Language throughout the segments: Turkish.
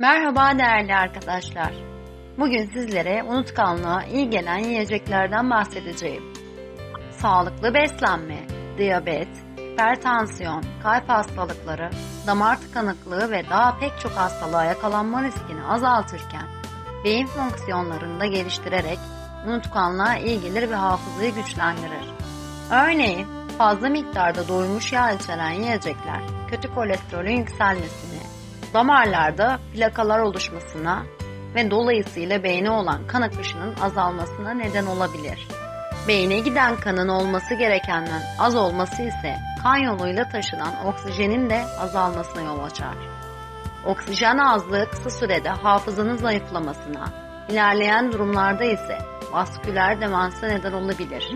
Merhaba değerli arkadaşlar. Bugün sizlere unutkanlığa iyi gelen yiyeceklerden bahsedeceğim. Sağlıklı beslenme, diyabet, hipertansiyon, kalp hastalıkları, damar tıkanıklığı ve daha pek çok hastalığa yakalanma riskini azaltırken beyin fonksiyonlarını da geliştirerek unutkanlığa iyi gelir ve hafızayı güçlendirir. Örneğin fazla miktarda doymuş yağ içeren yiyecekler kötü kolesterolün yükselmesini, damarlarda plakalar oluşmasına ve dolayısıyla beyne olan kan akışının azalmasına neden olabilir. Beyne giden kanın olması gerekenden az olması ise kan yoluyla taşınan oksijenin de azalmasına yol açar. Oksijen azlığı kısa sürede hafızanın zayıflamasına, ilerleyen durumlarda ise vasküler demansa neden olabilir.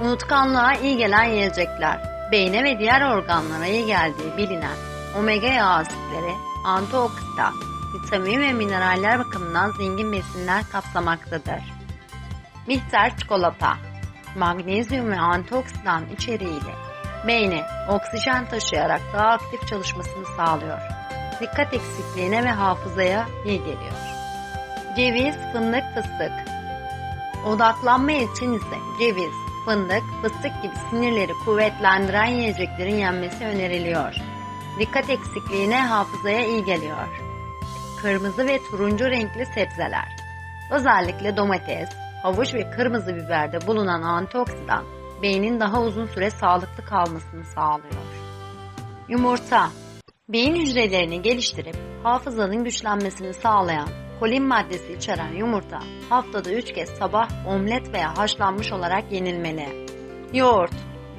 Unutkanlığa iyi gelen yiyecekler, beyne ve diğer organlara iyi geldiği bilinen omega yağ asitleri, antioksidan, vitamin ve mineraller bakımından zengin besinler kapsamaktadır. Bitter çikolata, magnezyum ve antioksidan içeriğiyle beyne oksijen taşıyarak daha aktif çalışmasını sağlıyor. Dikkat eksikliğine ve hafızaya iyi geliyor. Ceviz, fındık, fıstık. Odaklanma için ise ceviz, fındık, fıstık gibi sinirleri kuvvetlendiren yiyeceklerin yenmesi öneriliyor. Dikkat eksikliğine hafızaya iyi geliyor. Kırmızı ve turuncu renkli sebzeler. Özellikle domates, havuç ve kırmızı biberde bulunan antioksidan beynin daha uzun süre sağlıklı kalmasını sağlıyor. Yumurta, beyin hücrelerini geliştirip hafızanın güçlenmesini sağlayan kolin maddesi içeren yumurta haftada 3 kez sabah omlet veya haşlanmış olarak yenilmeli. Yoğurt,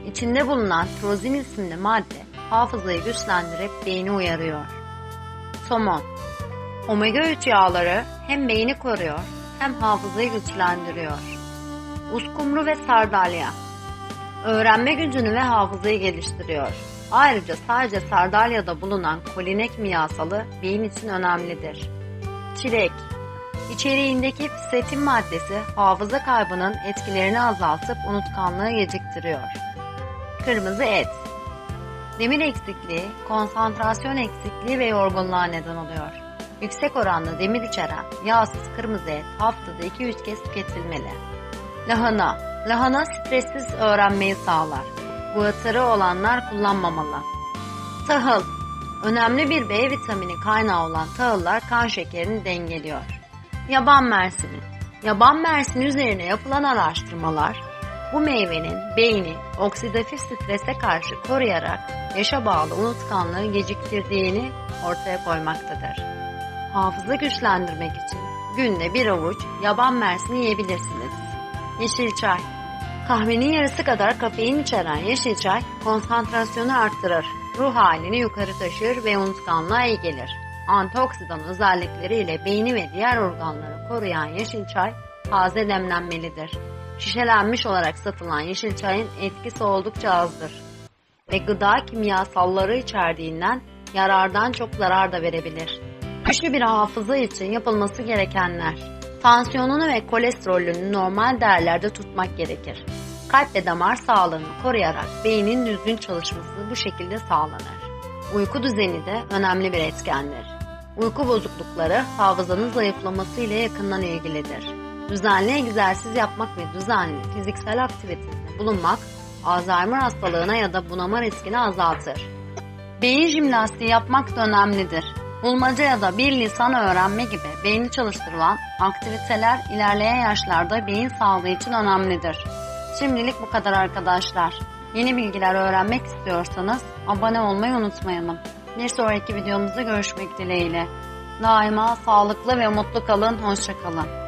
içinde bulunan trozin isimli madde hafızayı güçlendirip beyni uyarıyor. Somon, omega 3 yağları hem beyni koruyor hem hafızayı güçlendiriyor. Uskumru ve sardalya, öğrenme gücünü ve hafızayı geliştiriyor. Ayrıca sadece sardalyada bulunan kolinek miyasalı beyin için önemlidir. Çilek İçeriğindeki fisetin maddesi hafıza kaybının etkilerini azaltıp unutkanlığı geciktiriyor. Kırmızı et Demir eksikliği, konsantrasyon eksikliği ve yorgunluğa neden oluyor. Yüksek oranda demir içeren yağsız kırmızı et haftada 2-3 kez tüketilmeli. Lahana Lahana stressiz öğrenmeyi sağlar. Guatarı olanlar kullanmamalı. Tahıl Önemli bir B vitamini kaynağı olan tahıllar kan şekerini dengeliyor. Yaban mersini Yaban mersini üzerine yapılan araştırmalar bu meyvenin beyni oksidatif strese karşı koruyarak yaşa bağlı unutkanlığı geciktirdiğini ortaya koymaktadır. Hafıza güçlendirmek için günde bir avuç yaban mersini yiyebilirsiniz. Yeşil çay Kahvenin yarısı kadar kafein içeren yeşil çay konsantrasyonu arttırır, ruh halini yukarı taşır ve unutkanlığa iyi gelir. Antioksidan özellikleriyle beyni ve diğer organları koruyan yeşil çay taze demlenmelidir. Şişelenmiş olarak satılan yeşil çayın etkisi oldukça azdır ve gıda kimyasalları içerdiğinden yarardan çok zarar da verebilir. Güçlü bir hafıza için yapılması gerekenler Tansiyonunu ve kolesterolünü normal değerlerde tutmak gerekir. Kalp ve damar sağlığını koruyarak beynin düzgün çalışması bu şekilde sağlanır. Uyku düzeni de önemli bir etkendir. Uyku bozuklukları hafızanın zayıflaması ile yakından ilgilidir. Düzenli egzersiz yapmak ve düzenli fiziksel aktivitede bulunmak Alzheimer hastalığına ya da bunama riskini azaltır. Beyin jimnastiği yapmak da önemlidir. Bulmaca ya da bir lisan öğrenme gibi beyni çalıştırılan aktiviteler ilerleyen yaşlarda beyin sağlığı için önemlidir. Şimdilik bu kadar arkadaşlar. Yeni bilgiler öğrenmek istiyorsanız abone olmayı unutmayalım. Bir sonraki videomuzda görüşmek dileğiyle. Daima sağlıklı ve mutlu kalın, hoşçakalın.